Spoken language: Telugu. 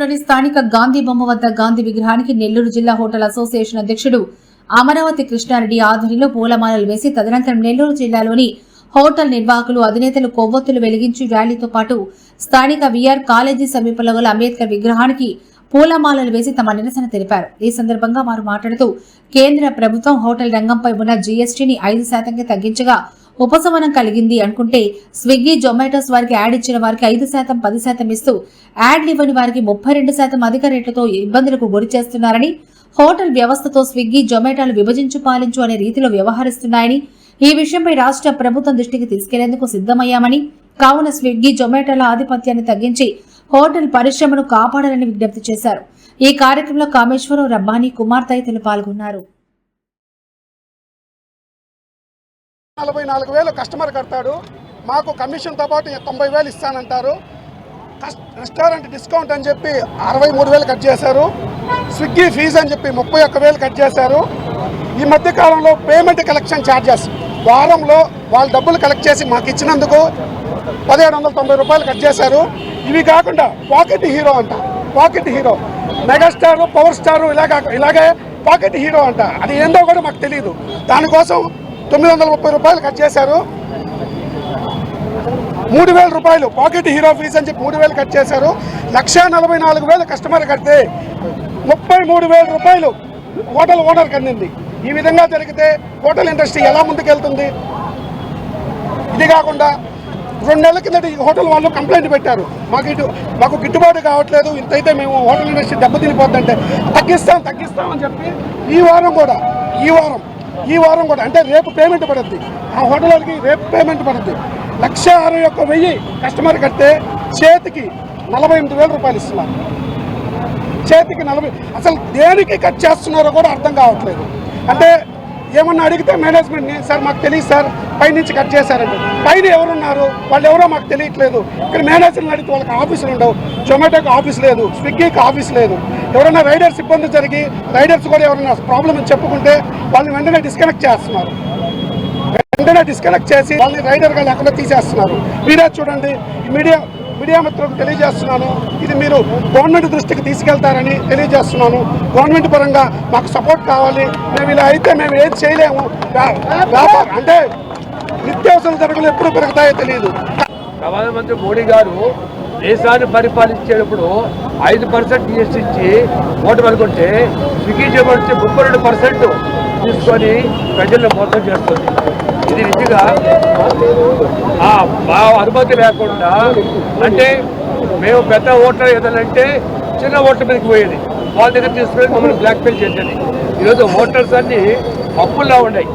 పట్టణంలోని స్థానిక గాంధీ బొమ్మ వద్ద గాంధీ విగ్రహానికి నెల్లూరు జిల్లా హోటల్ అసోసియేషన్ అధ్యక్షుడు అమరావతి కృష్ణారెడ్డి ఆధ్వర్యంలో పూలమాలలు వేసి తదనంతరం నెల్లూరు జిల్లాలోని హోటల్ నిర్వాహకులు అధినేతలు కొవ్వొత్తులు వెలిగించి ర్యాలీతో పాటు స్థానిక విఆర్ కాలేజీ సమీపంలో గల అంబేద్కర్ విగ్రహానికి పూలమాలలు వేసి తమ నిరసన తెలిపారు. ఈ సందర్భంగా వారు మాట్లాడుతూ కేంద్ర ప్రభుత్వం హోటల్ రంగంపై ఉన్న జీఎస్టీని ఐదు శాతంగా తగ్గించగా ఉపశమనం కలిగింది అనుకుంటే స్విగ్గీ జొమాటోస్ వారికి యాడ్ ఇచ్చిన వారికి ఐదు శాతం పది శాతం ఇస్తూ యాడ్లు ఇవ్వని వారికి ముప్పై రెండు శాతం అధిక రేట్లతో ఇబ్బందులకు గురి చేస్తున్నారని హోటల్ వ్యవస్థతో స్విగ్గీ జొమాటోలు విభజించు పాలించు అనే రీతిలో వ్యవహరిస్తున్నాయని ఈ విషయంపై రాష్ట్ర ప్రభుత్వం దృష్టికి తీసుకెళ్ళేందుకు సిద్ధమయ్యామని కావున స్విగ్గీ జొమాటోల ఆధిపత్యాన్ని తగ్గించి హోటల్ పరిశ్రమను కాపాడాలని విజ్ఞప్తి చేశారు. ఈ కార్యక్రమంలో కామేశ్వరం రబ్బానీ కుమార్ తదితరులు పాల్గొన్నారు. నలభై నాలుగు వేలు కస్టమర్ కడతాడు. మాకు కమిషన్తో పాటు తొంభై వేలు ఇస్తానంటారు. కస్- రెస్టారెంట్ డిస్కౌంట్ అని చెప్పి అరవై మూడు వేలు కట్ చేశారు. స్విగ్గీ ఫీజు అని చెప్పి ముప్పై ఒక్క వేలు కట్ చేశారు. ఈ మధ్య కాలంలో పేమెంట్ కలెక్షన్ ఛార్జెస్ వారంలో వాళ్ళు డబ్బులు కలెక్ట్ చేసి మాకు ఇచ్చినందుకు పదిహేడు వందల తొంభై రూపాయలు కట్ చేశారు. ఇవి కాకుండా పాకెట్ హీరో అంట. Pocket hero. Megastar power star ఇలాగా ఇలాగే పాకెట్ హీరో అంట. అది ఏందో కూడా మాకు తెలియదు దానికోసం తొమ్మిది వందల ముప్పై రూపాయలు కట్ చేశారు. మూడు వేల రూపాయలు పాకెట్ హీరో ఫీజు అని చెప్పి మూడు వేలు కట్ చేశారు. లక్ష నలభై నాలుగు వేలు కస్టమర్ కడితే ముప్పై మూడు వేల రూపాయలు హోటల్ ఓనర్ కందింది ఈ విధంగా జరిగితే హోటల్ ఇండస్ట్రీ ఎలా ముందుకెళ్తుంది? ఇది కాకుండా రెండు నెలల కిందట ఈ హోటల్ వాళ్ళు కంప్లైంట్ పెట్టారు. మాకు ఇటు మాకు గిట్టుబాటు కావట్లేదు. ఇంతైతే మేము హోటల్ ఇండస్ట్రీ దెబ్బతినిపోద్దంటే తగ్గిస్తాం తగ్గిస్తాం తగ్గిస్తామని చెప్పి ఈ వారం కూడా ఈ వారం ఈ వారం కూడా అంటే రేపు పేమెంట్ పడుద్ది. ఆ హోటల్ వాళ్ళకి రేపు పేమెంట్ పడుద్ది. లక్ష అరవై ఒక్క వెయ్యి కస్టమర్ కడితే చేతికి నలభై ఎనిమిది వేల రూపాయలు ఇస్తున్నారు. చేతికి నలభై అసలు దేనికి కట్ చేస్తున్నారో కూడా అర్థం కావట్లేదు. అంటే ఏమన్నా అడిగితే మేనేజ్మెంట్ని సార్ మాకు తెలియదు సార్ పైనుంచి కట్ చేశారండి. పైన ఎవరున్నారు? వాళ్ళు ఎవరో మాకు తెలియట్లేదు. ఇక్కడ మేనేజర్ని అడిగితే వాళ్ళకి ఆఫీసులు ఉండవు. జొమాటోకి ఆఫీస్ లేదు. స్విగ్గీకి ఆఫీస్ లేదు. ఎవరైనా రైడర్స్ ఇబ్బంది జరిగి రైడర్స్ కూడా ఎవరైనా ప్రాబ్లం అని చెప్పుకుంటే వాళ్ళని వెంటనే డిస్కనెక్ట్ చేస్తున్నారు. వెంటనే డిస్కనెక్ట్ చేసి వాళ్ళని రైడర్గా లేకుండా తీసేస్తున్నారు. మీరే చూడండి మీడియా మీడియా మిత్రులకు తెలియజేస్తున్నాను. ఇది మీరు గవర్నమెంట్ దృష్టికి తీసుకెళ్తారని తెలియజేస్తున్నాను. గవర్నమెంట్ పరంగా మాకు సపోర్ట్ కావాలి. మేము ఇలా అయితే మేము ఏది చేయలేము. వ్యాపారం అంటే నిత్యావసర ధరలు ఎప్పుడు పెరుగుతాయో తెలియదు. ప్రధానమంత్రి మోడీ గారు దేశాన్ని పరిపాలించేటప్పుడు ఐదు పర్సెంట్ జిఎస్టీ ఇచ్చి ఓటు పలుకుంటే స్విగ్గీ జొమాటో ముప్పై రెండు పర్సెంట్ తీసుకొని ప్రజలను మోసం చేస్తుంది. ఇది నిజంగా మా అనుమతి లేకుండా అంటే మేము పెద్ద ఓటర్ ఏదంటే చిన్న ఓట్ల మీదకి పోయేది. వాళ్ళ దగ్గర తీసుకొని మమ్మల్ని బ్లాక్మెయిల్ చేసేది. ఈరోజు ఓటర్స్ అన్ని అప్పుల్లో ఉన్నాయి.